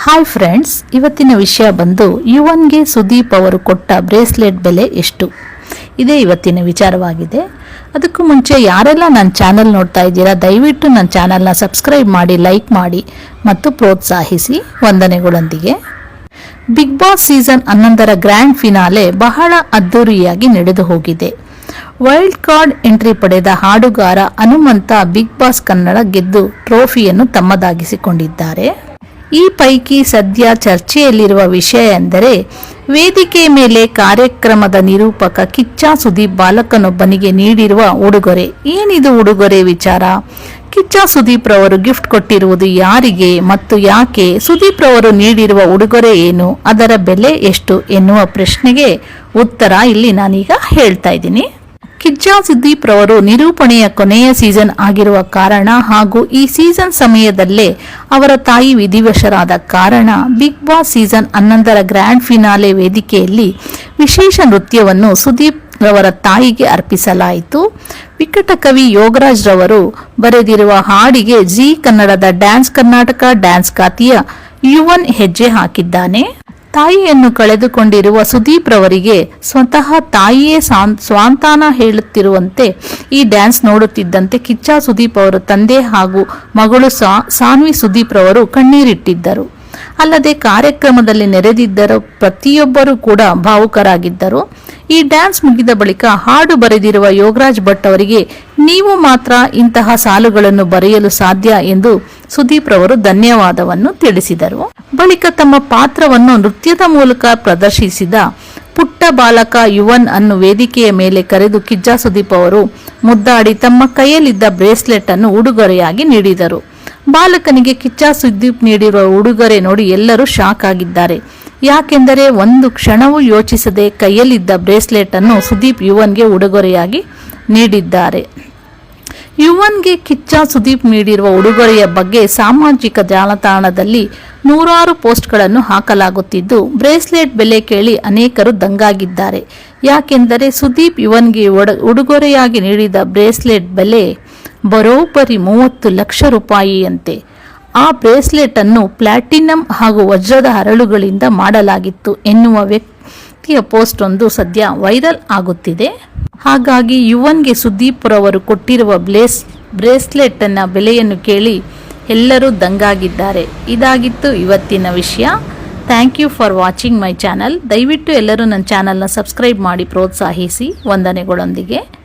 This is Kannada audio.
ಹಾಯ್ ಫ್ರೆಂಡ್ಸ್ ಇವತ್ತಿನ ವಿಷಯ ಬಂದು ಯುವನ್ಗೆ ಸುದೀಪ್ ಅವರು ಕೊಟ್ಟ ಬ್ರೇಸ್ಲೆಟ್ ಬೆಲೆ ಎಷ್ಟು? ಇದೇ ಇವತ್ತಿನ ವಿಚಾರವಾಗಿದೆ. ಅದಕ್ಕೂ ಮುಂಚೆ ಯಾರೆಲ್ಲ ನನ್ನ ಚಾನಲ್ ನೋಡ್ತಾ ಇದ್ದೀರಾ, ದಯವಿಟ್ಟು ನನ್ನ ಚಾನಲ್ನ ಸಬ್ಸ್ಕ್ರೈಬ್ ಮಾಡಿ, ಲೈಕ್ ಮಾಡಿ ಮತ್ತು ಪ್ರೋತ್ಸಾಹಿಸಿ. ವಂದನೆಗಳೊಂದಿಗೆ. ಬಿಗ್ ಬಾಸ್ ಸೀಸನ್ ಹನ್ನೊಂದರ ಗ್ರ್ಯಾಂಡ್ ಫಿನಾಲೆ ಬಹಳ ಅದ್ದೂರಿಯಾಗಿ ನಡೆದು ಹೋಗಿದೆ. ವೈಲ್ಡ್ ಕಾರ್ಡ್ ಎಂಟ್ರಿ ಪಡೆದ ಹಾಡುಗಾರ ಹನುಮಂತ ಬಿಗ್ ಬಾಸ್ ಕನ್ನಡ ಗೆದ್ದು ಟ್ರೋಫಿಯನ್ನು ತಮ್ಮದಾಗಿಸಿಕೊಂಡಿದ್ದಾರೆ. ಈ ಪೈಕಿ ಸದ್ಯ ಚರ್ಚೆಯಲ್ಲಿರುವ ವಿಷಯ ಎಂದರೆ ವೇದಿಕೆ ಮೇಲೆ ಕಾರ್ಯಕ್ರಮದ ನಿರೂಪಕ ಕಿಚ್ಚ ಸುದೀಪ್ ಬಾಲಕನೊಬ್ಬನಿಗೆ ನೀಡಿರುವ ಉಡುಗೊರೆ. ಏನಿದು ಉಡುಗೊರೆ ವಿಚಾರ? ಕಿಚ್ಚ ಸುದೀಪ್ ರವರು ಗಿಫ್ಟ್ ಕೊಟ್ಟಿರುವುದು ಯಾರಿಗೆ ಮತ್ತು ಯಾಕೆ? ಸುದೀಪ್ ರವರು ನೀಡಿರುವ ಉಡುಗೊರೆ ಏನು? ಅದರ ಬೆಲೆ ಎಷ್ಟು ಎನ್ನುವ ಪ್ರಶ್ನೆಗೆ ಉತ್ತರ ಇಲ್ಲಿ ನಾನೀಗ ಹೇಳ್ತಾ ಇದ್ದೀನಿ. ಕಿಚ್ಚ ಸುದೀಪ್ ರವರು ನಿರೂಪಣೆಯ ಕೊನೆಯ ಸೀಸನ್ ಆಗಿರುವ ಕಾರಣ ಹಾಗೂ ಈ ಸೀಸನ್ ಸಮಯದಲ್ಲೇ ಅವರ ತಾಯಿ ವಿಧಿವಶರಾದ ಕಾರಣ ಬಿಗ್ ಬಾಸ್ ಸೀಸನ್ ಹನ್ನೊಂದರ ಗ್ರ್ಯಾಂಡ್ ಫಿನಾಲೆ ವೇದಿಕೆಯಲ್ಲಿ ವಿಶೇಷ ನೃತ್ಯವನ್ನು ಸುದೀಪ್ ರವರ ತಾಯಿಗೆ ಅರ್ಪಿಸಲಾಯಿತು. ವಿಕಟ ಕವಿ ಯೋಗರಾಜ್ ರವರು ಬರೆದಿರುವ ಹಾಡಿಗೆ ಜಿ ಕನ್ನಡದ ಡ್ಯಾನ್ಸ್ ಕರ್ನಾಟಕ ಡ್ಯಾನ್ಸ್ ಖಾತೆಯ ಯುವನ್ ಹೆಜ್ಜೆ ಹಾಕಿದ್ದಾನೆ. ತಾಯಿಯನ್ನು ಕಳೆದುಕೊಂಡಿರುವ ಸುದೀಪ್ ರವರಿಗೆ ಸ್ವತಃ ತಾಯಿಯೇ ಸ್ವಾಂತಾನ ಹೇಳುತ್ತಿರುವಂತೆ ಈ ಡ್ಯಾನ್ಸ್ ನೋಡುತ್ತಿದ್ದಂತೆ ಕಿಚ್ಚ ಸುದೀಪ್ ಅವರ ತಂದೆ ಹಾಗೂ ಮಗಳು ಸಾ- ಸಾನ್ವಿ ಸುದೀಪ್ ರವರು ಕಣ್ಣೀರಿಟ್ಟಿದ್ದರು. ಅಲ್ಲದೆ ಕಾರ್ಯಕ್ರಮದಲ್ಲಿ ನೆರೆದಿದ್ದರು ಪ್ರತಿಯೊಬ್ಬರೂ ಕೂಡ ಭಾವುಕರಾಗಿದ್ದರು. ಈ ಡ್ಯಾನ್ಸ್ ಮುಗಿದ ಬಳಿಕ ಹಾಡು ಬರೆದಿರುವ ಯೋಗರಾಜ್ ಭಟ್ ಅವರಿಗೆ, ನೀವು ಮಾತ್ರ ಇಂತಹ ಸಾಲುಗಳನ್ನು ಬರೆಯಲು ಸಾಧ್ಯ ಎಂದು ಸುದೀಪ್ ರವರು ಧನ್ಯವಾದವನ್ನು ತಿಳಿಸಿದರು. ಬಳಿಕ ತಮ್ಮ ಪಾತ್ರವನ್ನು ನೃತ್ಯದ ಮೂಲಕ ಪ್ರದರ್ಶಿಸಿದ ಪುಟ್ಟ ಬಾಲಕ ಯುವನ್ ಅನ್ನು ವೇದಿಕೆಯ ಮೇಲೆ ಕರೆದು ಕಿಜ್ಜ ಸುದೀಪ್ ಅವರು ಮುದ್ದಾಡಿ ತಮ್ಮ ಕೈಯಲ್ಲಿದ್ದ ಬ್ರೇಸ್ಲೆಟ್ ಅನ್ನು ಉಡುಗೊರೆಯಾಗಿ ನೀಡಿದರು. ಬಾಲಕನಿಗೆ ಕಿಚ್ಚ ಸುದೀಪ್ ನೀಡಿರುವ ಉಡುಗೊರೆ ನೋಡಿ ಎಲ್ಲರೂ ಶಾಕ್ ಆಗಿದ್ದಾರೆ. ಯಾಕೆಂದರೆ ಒಂದು ಕ್ಷಣವೂ ಯೋಚಿಸದೆ ಕೈಯಲ್ಲಿದ್ದ ಬ್ರೇಸ್ಲೆಟ್ ಅನ್ನು ಸುದೀಪ್ ಯುವನ್ಗೆ ಉಡುಗೊರೆಯಾಗಿ ನೀಡಿದ್ದಾರೆ. ಯುವನ್ಗೆ ಕಿಚ್ಚ ಸುದೀಪ್ ನೀಡಿರುವ ಉಡುಗೊರೆಯ ಬಗ್ಗೆ ಸಾಮಾಜಿಕ ಜಾಲತಾಣದಲ್ಲಿ ನೂರಾರು ಪೋಸ್ಟ್ಗಳನ್ನು ಹಾಕಲಾಗುತ್ತಿದ್ದು, ಬ್ರೇಸ್ಲೆಟ್ ಬೆಲೆ ಕೇಳಿ ಅನೇಕರು ದಂಗಾಗಿದ್ದಾರೆ. ಯಾಕೆಂದರೆ ಸುದೀಪ್ ಯುವನ್ಗೆ ಉಡುಗೊರೆಯಾಗಿ ನೀಡಿದ ಬ್ರೇಸ್ಲೆಟ್ ಬೆಲೆ ಬರೋಬ್ಬರಿ ಮೂವತ್ತು ಲಕ್ಷ ರೂಪಾಯಿಯಂತೆ. ಆ ಬ್ರೇಸ್ಲೆಟ್ ಅನ್ನು ಪ್ಲಾಟಿನಂ ಹಾಗೂ ವಜ್ರದ ಹರಳುಗಳಿಂದ ಮಾಡಲಾಗಿತ್ತು ಎನ್ನುವ ವ್ಯಕ್ತಿಯ ಪೋಸ್ಟ್ ಒಂದು ಸದ್ಯ ವೈರಲ್ ಆಗುತ್ತಿದೆ. ಹಾಗಾಗಿ ಯುವನ್ಗೆ ಸುದೀಪ್ ರವರು ಕೊಟ್ಟಿರುವ ಬ್ಲೇಸ್ ಬ್ರೇಸ್ಲೆಟ್ ಅನ್ನ ಬೆಲೆಯನ್ನು ಕೇಳಿ ಎಲ್ಲರೂ ದಂಗಾಗಿದ್ದಾರೆ. ಇದಾಗಿತ್ತು ಇವತ್ತಿನ ವಿಷಯ. Thank you for watching my channel. ದಯವಿಟ್ಟು ಎಲ್ಲರೂ ನನ್ನ ಚಾನಲ್ನ ಸಬ್ಸ್ಕ್ರೈಬ್ ಮಾಡಿ ಪ್ರೋತ್ಸಾಹಿಸಿ. ವಂದನೆಗಳೊಂದಿಗೆ.